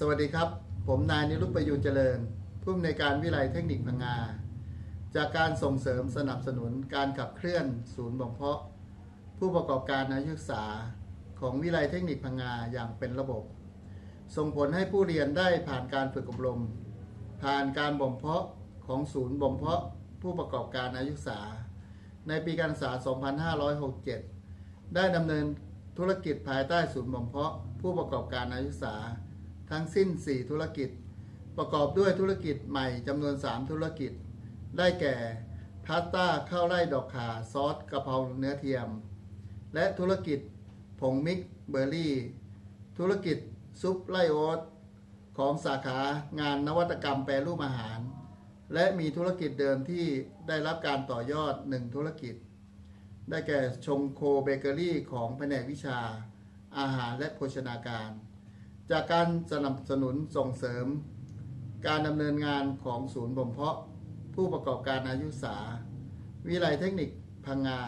สวัสดีครับ ผมนายนิรุตประยูรเจริญ ผู้อำนวยการวิไลเทคนิคพังงา จากการส่งเสริมสนับสนุนการขับเคลื่อนศูนย์บ่มเพาะ ผู้ประกอบการอายุศึกษาของวิไลเทคนิคพังงาอย่างเป็นระบบ ส่งผลให้ผู้เรียนได้ผ่านการฝึกอบรม ผ่านการบ่มเพาะของศูนย์บ่มเพาะ ผู้ประกอบการอายุศึกษา ในปีการศึกษา 2567 ได้ดำเนินธุรกิจภายใต้ศูนย์บ่มเพาะ ผู้ประกอบการอายุศึกษา ทั้งสิ้น 4 ธุรกิจ ประกอบด้วยธุรกิจใหม่จำนวน 3 ธุรกิจ ได้แก่พาสต้าข้าวไร่ดอกขาซอสกะเพราเนื้อเทียม และธุรกิจผงมิกเบอร์รี่ ธุรกิจซุปไล่โอ๊ตของสาขางานนวัตกรรมแปรรูปอาหาร และมีธุรกิจเดิมที่ได้รับการต่อยอด 1 ธุรกิจ ได้แก่ชงโคเบเกอรี่ของแผนกวิชา อาหารและโภชนาการ จากการสนับสนุนส่งเสริม การดำเนินงานของศูนย์บ่มเพาะผู้ประกอบการอายุศาวิไลเทคนิคพังงา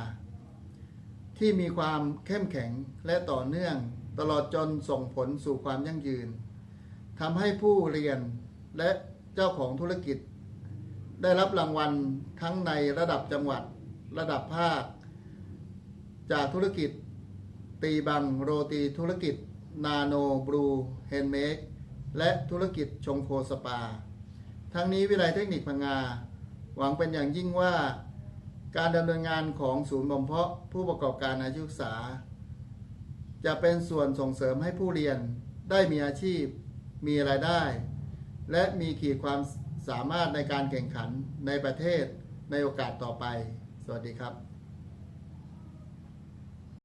ที่มีความเข้มแข็งและต่อเนื่องตลอดจนส่งผลสู่ความยั่งยืนทำให้ผู้เรียนและเจ้าของธุรกิจ ได้รับรางวัลทั้งในระดับจังหวัดระดับภาค จากธุรกิจ ตีบังโรตีธุรกิจ นาโนบลูเฮนเมกและธุรกิจชงโคสปา ทั้งนี้วิไลเทคนิคพังงา หวังเป็นอย่างยิ่งว่า การดำเนินงานของศูนย์บ่มเพาะผู้ประกอบการอายุศึกษา จะเป็นส่วนส่งเสริมให้ผู้เรียนได้มีอาชีพ มีรายได้ และมีขีดความสามารถในการแข่งขันในประเทศในโอกาสต่อไป สวัสดีครับ